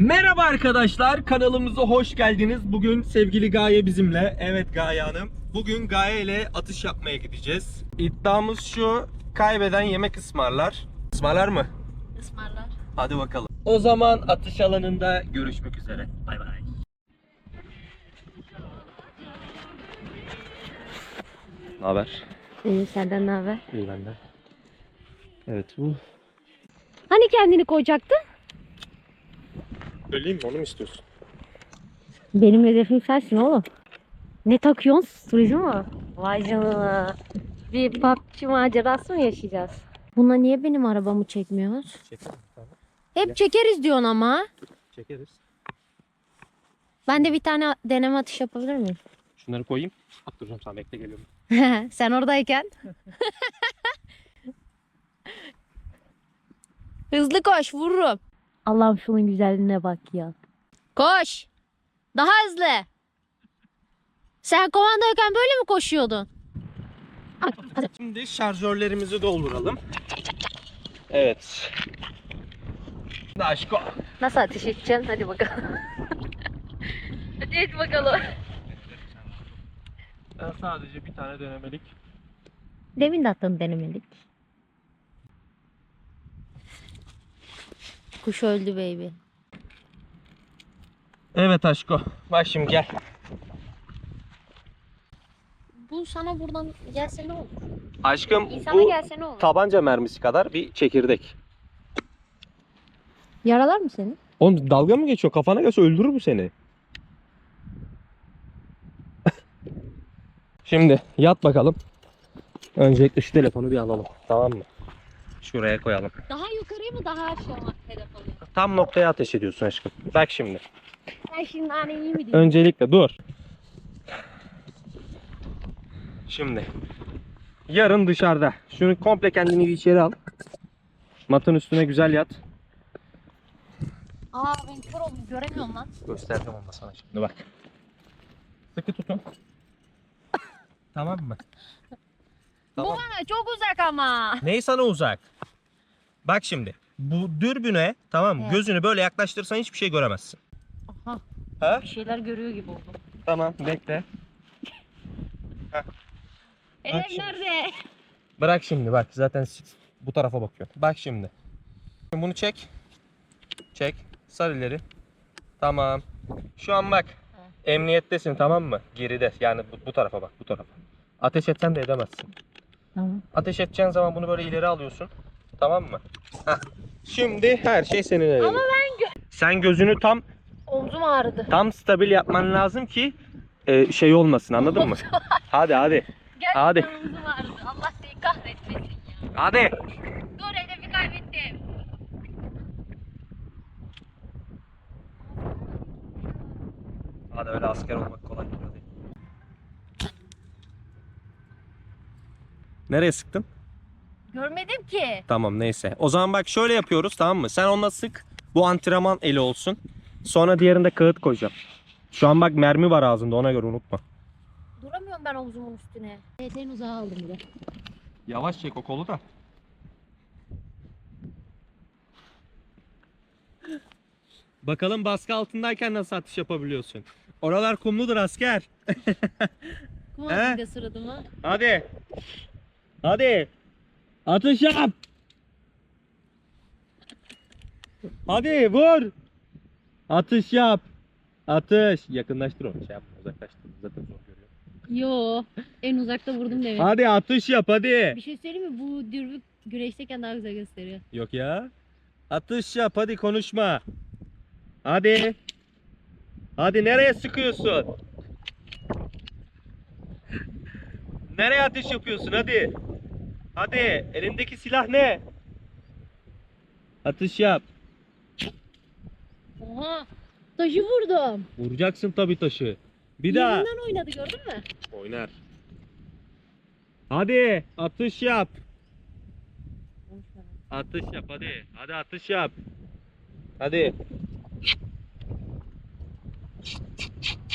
Merhaba arkadaşlar, kanalımıza hoş geldiniz. Bugün sevgili Gaye bizimle. Evet Gaye Hanım. Bugün Gaye ile atış yapmaya gideceğiz. İddiamız şu, kaybeden yemek ısmarlar. Ismarlar mı? Ismarlar. Hadi bakalım. O zaman atış alanında görüşmek üzere. Bay bay. Ne haber? İyi senden ne haber? İyi benden. Evet bu. Hani kendini koyacaktın? Söyleyeyim mi? Onu mu istiyorsun? Benim hedefim sensin oğlum. Ne takıyorsun? Turizm mi? Vay canına. Bir PUBG macerası mı yaşayacağız? Buna niye benim arabamı çekmiyoruz? Çekelim. Tamam. Hep çekeriz diyorsun ama. Çekeriz. Ben de bir tane deneme atış yapabilir miyim? Şunları koyayım. Attıracağım sana bekle geliyorum. Sen oradayken. Hızlı koş vururum. Allah'ım şunun güzelliğine bak ya. Koş. Daha hızlı. Sen komandayken böyle mi koşuyordun? Şimdi şarjörlerimizi dolduralım. Evet. Aşko. Nasıl ateş edeceksin? Hadi bakalım. Hadi et bakalım. Ben sadece bir tane denemelik. Demin de attın denemedik. Kuş öldü baby. Evet Aşko. Bak şimdi gel. Bu sana buradan gelse ne olur? Aşkım İnsana bu gelse ne olur? tabanca mermisi kadar bir çekirdek. Yaralar mı seni? Oğlum dalga mı geçiyor? Kafana gelse öldürür bu seni. Şimdi yat bakalım. Öncelikle şu telefonu bir alalım. Tamam mı? Şuraya koyalım. Daha yukarıya mı daha aşağı mı hedef? Tam noktaya ateş ediyorsun aşkım. Bak şimdi. Sen şimdi hani iyi mi diyeyim? Öncelikle dur. Şimdi. Yarın dışarıda. Şunu komple kendini bir içeri al. Matın üstüne güzel yat. Aa ben kör oldum göremiyorum lan. Göstereceğim onu da sana şimdi bak. Sıkı tutun. tamam mı? Bu bana çok uzak ama. Ney sana uzak? Bak şimdi. Bu dürbüne tamam mı? Evet. Gözünü böyle yaklaştırsan hiçbir şey göremezsin. Aha Ha? bir şeyler görüyor gibi oldum. Tamam bekle. Hedef şimdi. nerede? Bırak şimdi bak zaten s- bu tarafa bakıyor. Bak şimdi. Şimdi Bunu çek. Çek. Sar ileri. Tamam. Şu an bak. Emniyettesin tamam mı? Geride. Yani bu, bu tarafa bak bu tarafa. Ateş etsen de edemezsin. Tamam. Ateş edeceğin zaman bunu böyle ileri alıyorsun. Tamam mı? Heh. Şimdi her şey senin elinde. Ama ben Sen gözünü tam Omzum ağrıdı. tam stabil yapman lazım ki e, şey olmasın anladın mı? hadi hadi. Gerçekten Hadi. omzum ağrıdı. Allah seni kahretmesin ya. Hadi. Dur hedefi kaybettim. Hadi öyle asker olmak kolay değil. Hadi. Nereye sıktın? Görmedim ki. Tamam neyse. O zaman bak şöyle yapıyoruz tamam mı? Sen onunla sık. Bu antrenman eli olsun. Sonra diğerinde kağıt koyacağım. Şu an bak mermi var ağzında ona göre unutma. Duramıyorum ben omzumun üstüne. Evet en uzağa aldım bir de. Yavaş çek o kolu da. Bakalım baskı altındayken nasıl atış yapabiliyorsun? Oralar kumludur asker. Kuma He? bir de suratıma. Hadi. Hadi. Atış yap. Hadi vur. Atış yap. Atış. Yakınlaştır onu. Şey yapma uzaklaştır. Zaten zor görüyor. Yo en uzakta vurdum demek. Hadi atış yap hadi. Bir şey söyleyeyim mi? Bu dürbün güreşteyken daha güzel gösteriyor. Yok ya. Atış yap hadi konuşma. Hadi. Hadi nereye sıkıyorsun? Nereye atış yapıyorsun hadi. Hadi elindeki silah ne? Atış yap. Oha! Taşı vurdum. Vuracaksın tabii taşı. Bir daha. Yerinden oynadı gördün mü? Oynar. Hadi atış yap. Atış yap hadi. Hadi atış yap. Hadi.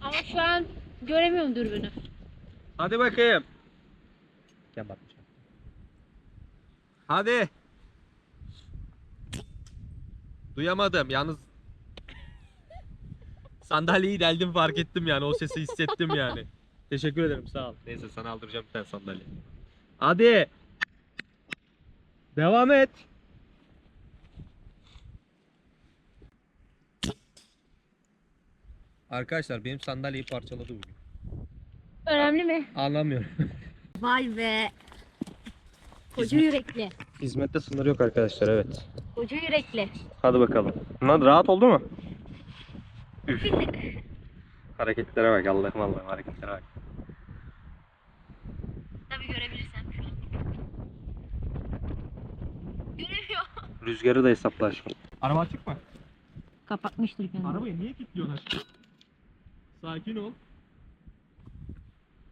Ama şu an göremiyorum dürbünü. Hadi bakayım. Gel bak. Hadi. Duyamadım. Yalnız Sandalyeyi deldim fark ettim yani. O sesi hissettim yani. Teşekkür ederim sağ ol. Neyse sana aldıracağım bir tane sandalye. Hadi. Devam et. Arkadaşlar benim sandalyeyi parçaladı bugün. Önemli mi? Anlamıyorum. Vay be. Koca yürekli. Hizmette sınır yok arkadaşlar evet. Koca yürekli. Hadi bakalım. Lan rahat oldu mu? Üf. Hareketlere bak Allah'ım Allah'ım hareketlere bak. Tabii görebilirsem şu an. Göremiyor. Rüzgarı da hesapla aşkım. Araba açık mı? Kapatmıştır kendini. Arabayı niye kilitliyorsun aşkım? Sakin ol.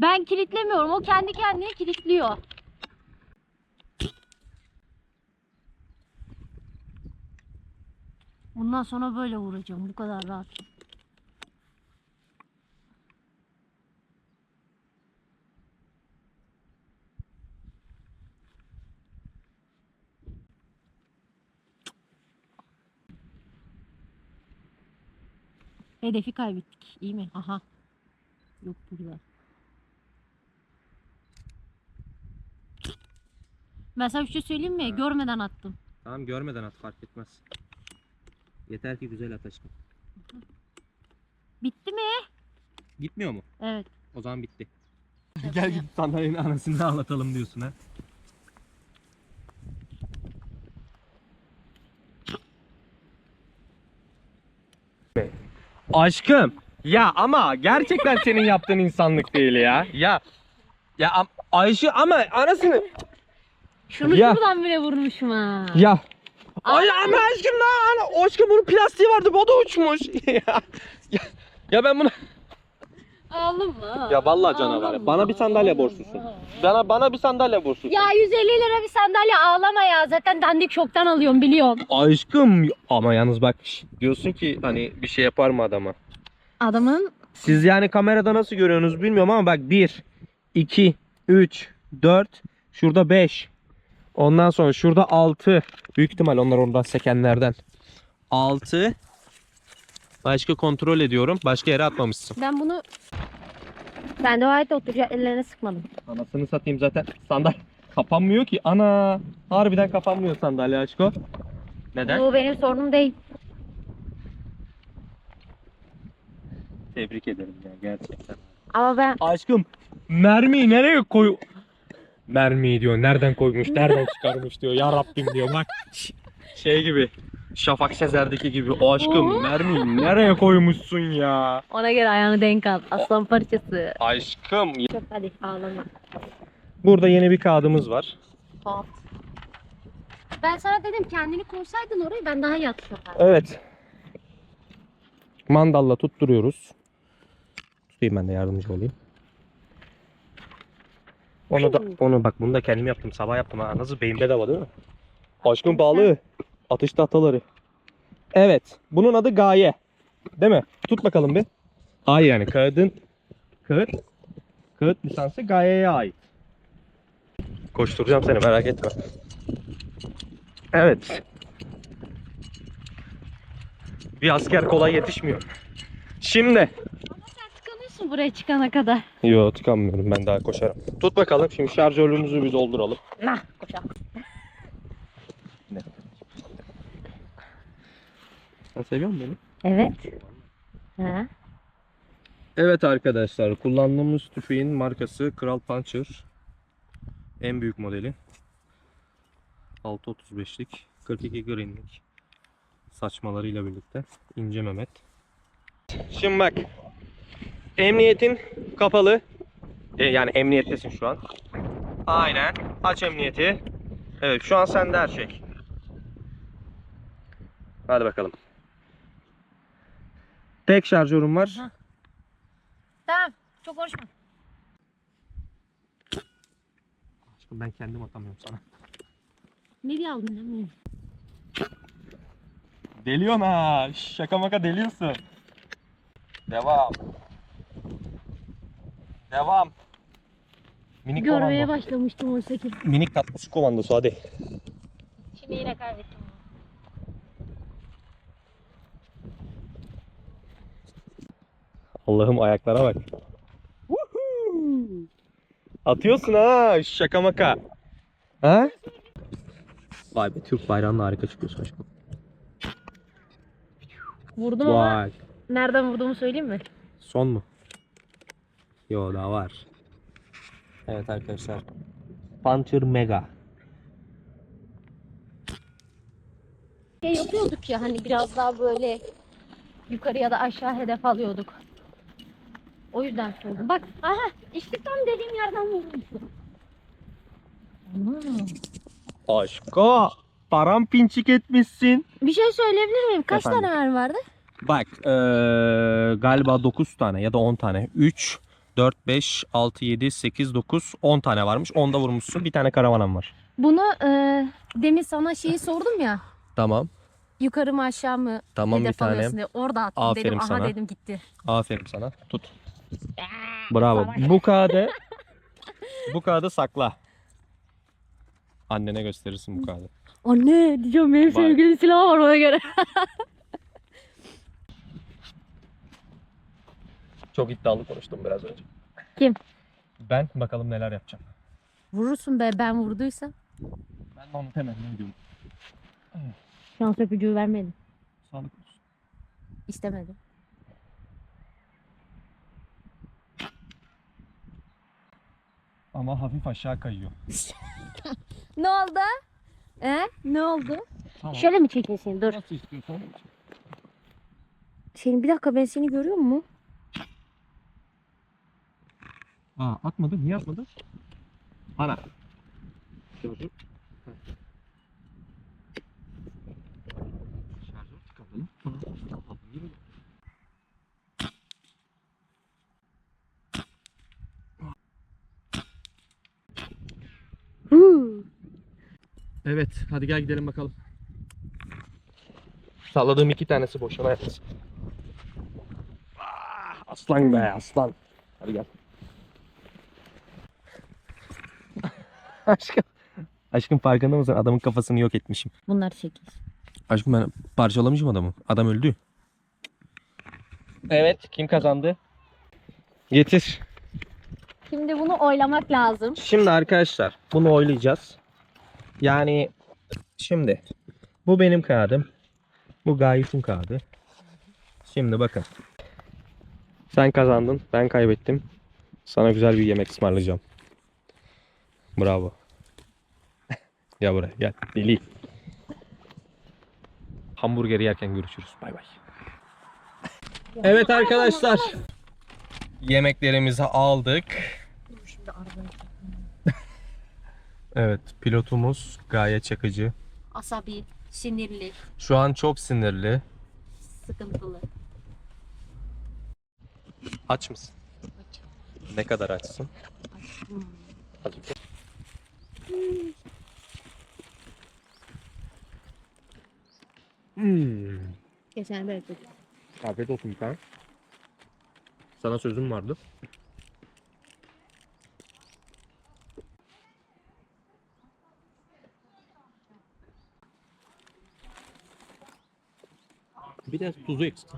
Ben kilitlemiyorum. O kendi kendine kilitliyor. Bundan sonra böyle vuracağım. Bu kadar rahat. Hedefi kaybettik. İyi mi? Aha. Yok burada. Ben sana bir şey söyleyeyim mi? Görmeden attım. Tamam görmeden at fark etmez. Yeter ki güzel at aşkım. Bitti mi? Gitmiyor mu? Evet. O zaman bitti. Gel git sandalyenin anasını ağlatalım diyorsun ha. Aşkım ya ama gerçekten senin yaptığın insanlık değil ya. Ya ya am- Ayşe ama anasını Şunu Ya. şuradan bile vurmuşum ha. ya Ay ama aşkım lan ana aşkım bunun plastiği vardı bu da uçmuş. ya, ya, ben bunu Ağlama. Ya vallahi canavar. Ağlama. Bana bir sandalye borçlusun. bana bana bir sandalye borçlusun. Ya 150 lira bir sandalye ağlama ya. Zaten dandik şoktan alıyorum biliyorum. Aşkım ama yalnız bak diyorsun ki hani bir şey yapar mı adama? Adamın Siz yani kamerada nasıl görüyorsunuz bilmiyorum ama bak 1 2 3 4 şurada 5 Ondan sonra şurada 6 büyük ihtimal onlar ondan sekenlerden. 6 Başka kontrol ediyorum. Başka yere atmamışsın. ben bunu ben de o ayette oturacak ellerine sıkmadım. Anasını satayım zaten sandalye kapanmıyor ki. Ana harbiden kapanmıyor sandalye aşko. Neden? Bu benim sorunum değil. Tebrik ederim ya gerçekten. Ama ben Aşkım mermiyi nereye koy... Mermiyi diyor. Nereden koymuş, nereden çıkarmış diyor. Ya Rabbim diyor. Bak şey gibi. Şafak Sezer'deki gibi. O aşkım mermiyi nereye koymuşsun ya? ona göre ayağını denk al. Aslan parçası. Aşkım. Çok hadi ağlama. Burada yeni bir kağıdımız var. Halt. Ben sana dedim kendini koysaydın oraya ben daha iyi atışırdım. Evet. Mandalla tutturuyoruz. Tutayım ben de yardımcı olayım. Onu da onu bak bunu da kendim yaptım. Sabah yaptım ha. Nasıl beyin bedava değil mi? Aşkın balığı. Atış tahtaları. Evet. Bunun adı gaye. Değil mi? Tut bakalım bir. Hayır yani kağıdın kağıt kağıt lisansı gayeye ait. Koşturacağım seni merak etme. Evet. Bir asker kolay yetişmiyor. Şimdi. Buraya çıkana kadar. Yo tıkanmıyorum ben daha koşarım. Tut bakalım şimdi şarjörümüzü bir dolduralım. Nah koşalım. Sen seviyor musun beni? Evet. Ha. Evet arkadaşlar kullandığımız tüfeğin markası Kral Puncher. En büyük modeli. 6.35'lik 42 greenlik saçmalarıyla birlikte ince Mehmet. Şimdi bak emniyetin kapalı E, yani emniyettesin şu an. Aynen aç emniyeti. Evet şu an sende her şey. Hadi bakalım. Tek şarjörüm var. Tamam. Çok konuşma. Aşkım ben kendim atamıyorum sana. Ne diye aldın lan? Deliyorsun ha. Şaka maka deliyorsun. Devam. Devam. Minik Görmeye komando. başlamıştım oysa ki. Minik tatlı su komandosu hadi. Şimdi yine kaybettim. Allah'ım ayaklara bak. Woohoo! Atıyorsun ha şaka maka. Ha? Vay be Türk bayrağında harika çıkıyorsun aşkım. Vurdum ama Vay. nereden vurduğumu söyleyeyim mi? Son mu? Yo daha var. Evet arkadaşlar. Puncher Mega. Şey yapıyorduk ya hani biraz daha böyle yukarı ya da aşağı hedef alıyorduk. O yüzden sordum. Bak aha işte tam dediğim yerden vurmuştum. Ana. Aşka. Parampinçik etmişsin. Bir şey söyleyebilir miyim? Kaç Efendim? tane mermi vardı? Bak eee, galiba 9 tane ya da 10 tane. 3, 4, 5, 6, 7, 8, 9, 10 tane varmış. 10'da vurmuşsun. Bir tane karavanam var. Bunu e, demin sana şeyi sordum ya. Tamam. Yukarı mı aşağı mı Tamam bir tane. diye. Orada attım Aferin dedim. Aha sana. dedim gitti. Aferin sana. Tut. Bravo. Bu kağıdı bu kağıdı sakla. Annene gösterirsin bu kağıdı. Anne diyeceğim benim Bak. sevgili silah var ona göre. Çok iddialı konuştum biraz önce. Kim? Ben bakalım neler yapacağım. Vurursun be ben vurduysam. Ben de onu temenni ediyorum. Şans öpücüğü vermedim. Sağlık olsun. İstemedim. Ama hafif aşağı kayıyor. Ne oldu? E? Ne oldu? Tamam. Şöyle mi çekeyim seni? Dur. Nasıl istiyorsan. Senin bir dakika ben seni görüyor mu? Aa atmadı. Niye atmadı? Ana. Şarjör. Şarjör tıkadı. Huu. Evet, hadi gel gidelim bakalım. Salladığım iki tanesi boşuna yapmasın. Ah, Aslan be aslan. Hadi gel. Aşkım. Aşkım farkında mısın? Adamın kafasını yok etmişim. Bunlar 8. Aşkım ben parçalamışım adamı. Adam öldü. Evet, kim kazandı? Getir. Şimdi bunu oylamak lazım. Şimdi arkadaşlar bunu oylayacağız. Yani şimdi bu benim kağıdım. Bu Gayip'in kağıdı. Şimdi bakın. Sen kazandın, ben kaybettim. Sana güzel bir yemek ısmarlayacağım. Bravo. Gel buraya gel. Deli. Hamburgeri yerken görüşürüz. Bay bay. Evet arkadaşlar. Yemeklerimizi aldık. Şimdi Evet, pilotumuz gayet çakıcı. Asabi, sinirli, Şu an çok sinirli. sıkıntılı. Aç mısın? Ne kadar açsın? Hmm. Geçen böyle Afiyet olsun bir tane. Sana sözüm vardı. Biraz tuzu eksik.